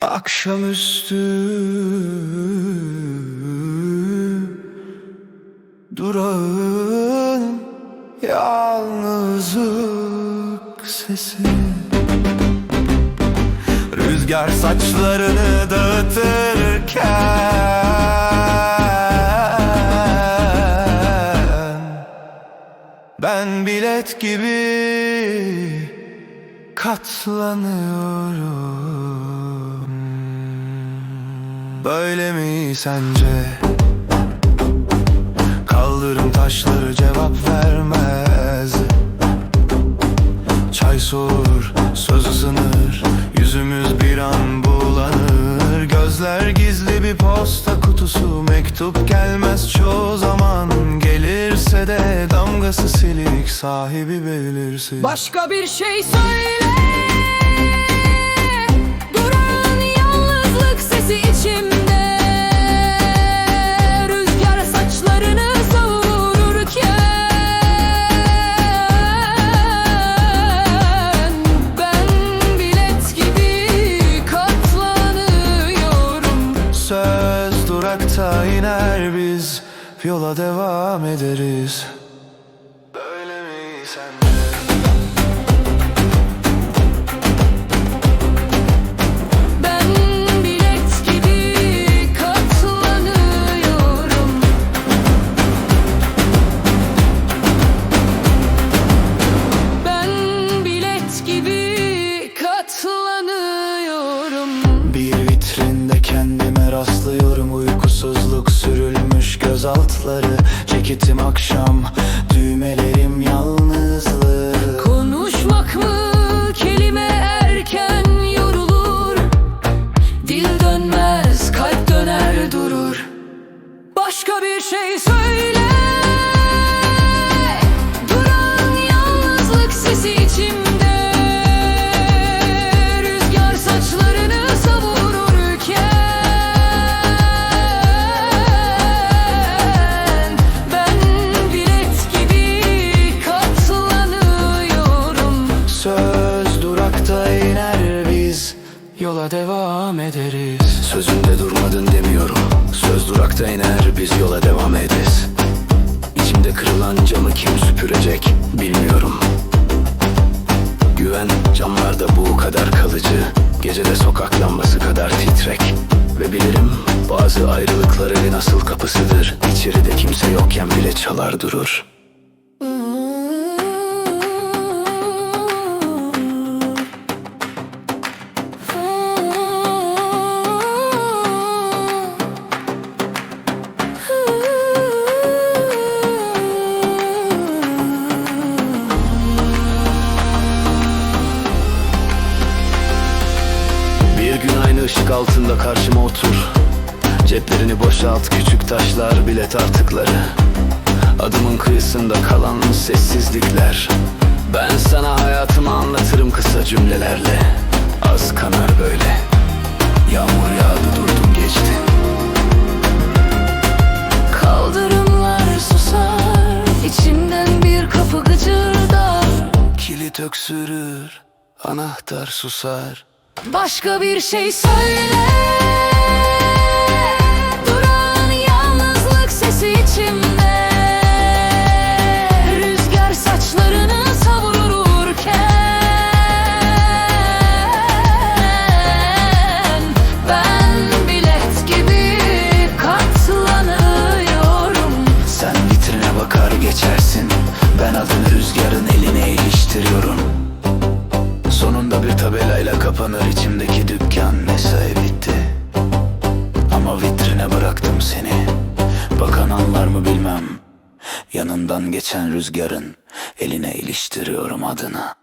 Akşamüstü Durağın Yalnızlık sesi. Rüzgar saçlarını dağıtırken Ben bilet gibi katlanıyorum. Böyle mi sence? Kaldırım taşları cevap vermez. Çay soğur, söz ısınır. Yüzümüz bir an bulanır. Gözler gizli bir posta kutusu. Mektup gelmez Gelirse damgası silik Sahibi belirsiz. Başka bir şey söyle. Duran yalnızlık sesi içimde. Rüzgar saçlarını savururken Ben bilet gibi katlanıyorum. Söz durakta iner biz Yola devam ederiz rastlıyorum. Uykusuzluk sürülmüş göz altları Ceketim akşam Düğmelerim şey söyle devam ederiz. Sözünde durmadın demiyorum. Söz durakta iner biz yola devam ederiz. İçimde kırılan camı kim süpürecek bilmiyorum. Güven camlarda bu kadar kalıcı. Gecede sokak lambası kadar titrek. Ve bilirim bazı ayrılıklar evin asıl kapısıdır. İçeride kimse yokken bile çalar durur ışık altında karşıma otur. Ceplerini boşalt küçük taşlar bilet artıkları. Adımın kıyısında kalan sessizlikler. Ben sana hayatımı anlatırım kısa cümlelerle. Az kanar böyle. Yağmur yağdı durdum geçti. Kaldırımlar susar içimden bir kapı gıcırdar. Kilit öksürür Anahtar susar Başka bir şey söyle Yanından geçen rüzgarın eline iliştiriyorum adını